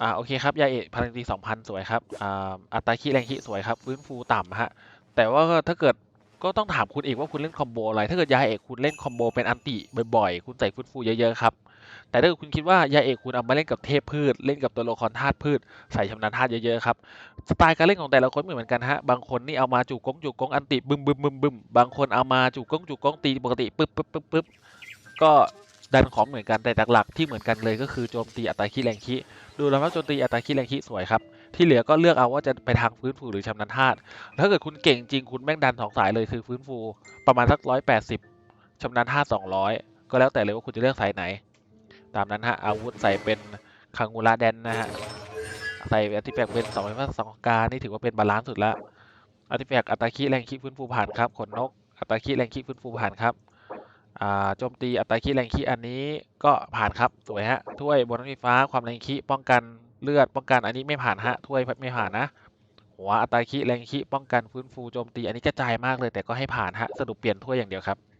อ่าโอเคครับยาเอกพลังตีสองพันสวยครับอ่าอัตราคีแรงคีสวยครับฟื้นฟูต่ำฮะแต่ว่าถ้าเกิดก็ต้องถามคุณเอกว่าคุณเล่นคอมโบอะไร ถ้าเกิดยาเอกคุณเล่นคอมโบเป็นอันติบ่อยๆ คุณใส่ฟื้นฟูเยอะๆครับ แต่ถ้าเกิดคุณคิดว่ายาเอกคุณเอามาเล่นกับเทพพืช เล่นกับตัวละครธาตุพืช ใส่ชำนาญธาตุเยอะๆครับ สไตล์การเล่นของแต่ละคนไม่เหมือนกันฮะ บางคนนี่เอามาจูกงจูกงอันติบึมบึมบึมบึมบางคนเอามาจูกงจูกงตีปกติปึ๊บปึ๊บปึ๊บปึ๊บก็ ดันของเหมือนกันแต่หลักๆที่เหมือนกันเลยก็คือโจมตีอัตราคีแรงคีดูแล้วว่าโจมตีอัตราคิดแรงคิสวยครับที่เหลือก็เลือกเอาว่าจะไปทางฟื้นฟูหรือชำนาญธาตุถ้าเกิดคุณเก่งจริงคุณแม่งดันสองสายเลยคือฟื้นฟูประมาณสักร้อยแปดสิบชำนาญธาตุสองร้อยก็แล้วแต่เลยว่าคุณจะเลือกสายไหน ตามนั้นฮะอาวุธใส่เป็นคังูระแดนนะฮะใส่อาร์ติแฟกเป็นสองพันสองการนี่ถือว่าเป็นบาลานซ์สุดละอาร์ติแฟกอัตราคิแรงคิฟื้นฟูผ่านครับขนนกอัตราคิแรงคิฟื้นฟูผ่านครับ อ่าโจมตีอัตราคีแรงคีอันนี้ก็ผ่านครับสวยฮะถ้วยบนรถไฟฟ้าความแรงคีป้องกันเลือดป้องกันอันนี้ไม่ผ่านฮะถ้วยไม่ผ่านนะหัวอัตราคีแรงคีป้องกันฟื้นฟูโจมตีอันนี้กระจายมากเลยแต่ก็ให้ผ่านฮะสรุปเปลี่ยนถ้วยอย่างเดียวครับ